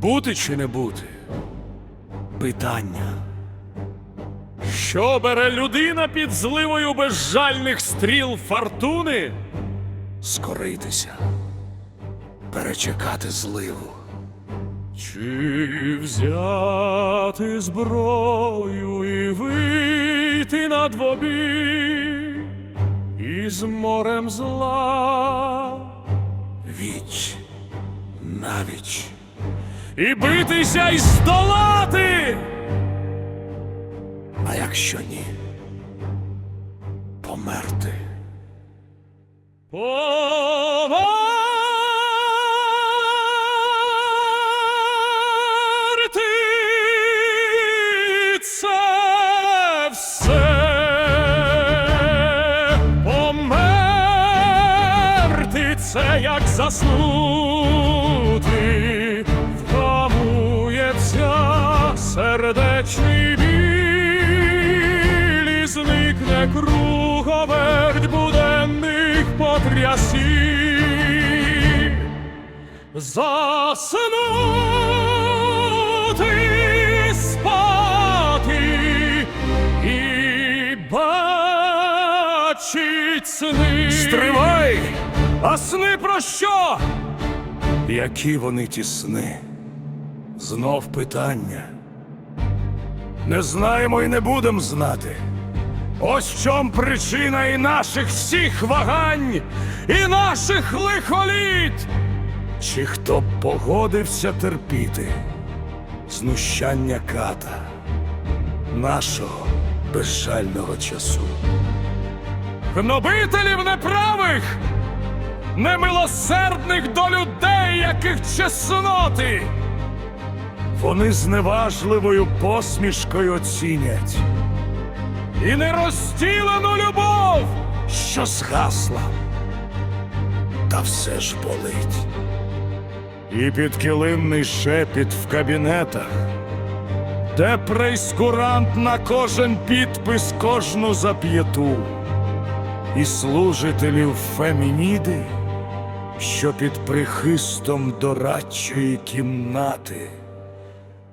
Бути чи не бути? Питання. Що бере людина під зливою безжальних стріл фортуни? Скоритися, перечекати зливу. Чи взяти зброю і вийти на двобій із морем зла? Віч навіч і битися і здолати. А якщо ні, померти. Померти це все. Померти це як заснути, сердечний біль і зникне круговерть буденних потрясінь. Заснути спати і бачить сни. Стривай! А сни про що? Які вони ті сни? Знов питання. Не знаємо і не будемо знати. Ось в чом причина і наших всіх вагань, і наших лихоліт. Чи хто погодився терпіти знущання ката нашого безжального часу? Гнобителів неправих, немилосердних до людей, яких чесноти. Вони зневажливою посмішкою оцінять. І нерозтілену любов, що згасла, та все ж болить. І підкилимний шепіт в кабінетах, де прейскурант на кожен підпис кожну зап'єту, і служителів фемініди, що під прихистом дорадчої кімнати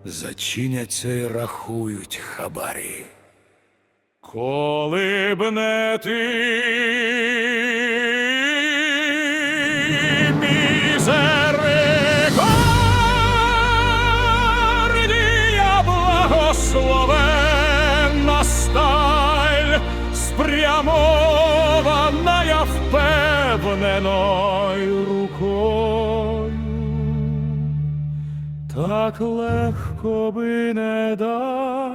зачиняться і рахують хабарі. Коли б не ти, мізерикордія, благословенна сталь, спрямована я впевненою рукою так легко би не дарувала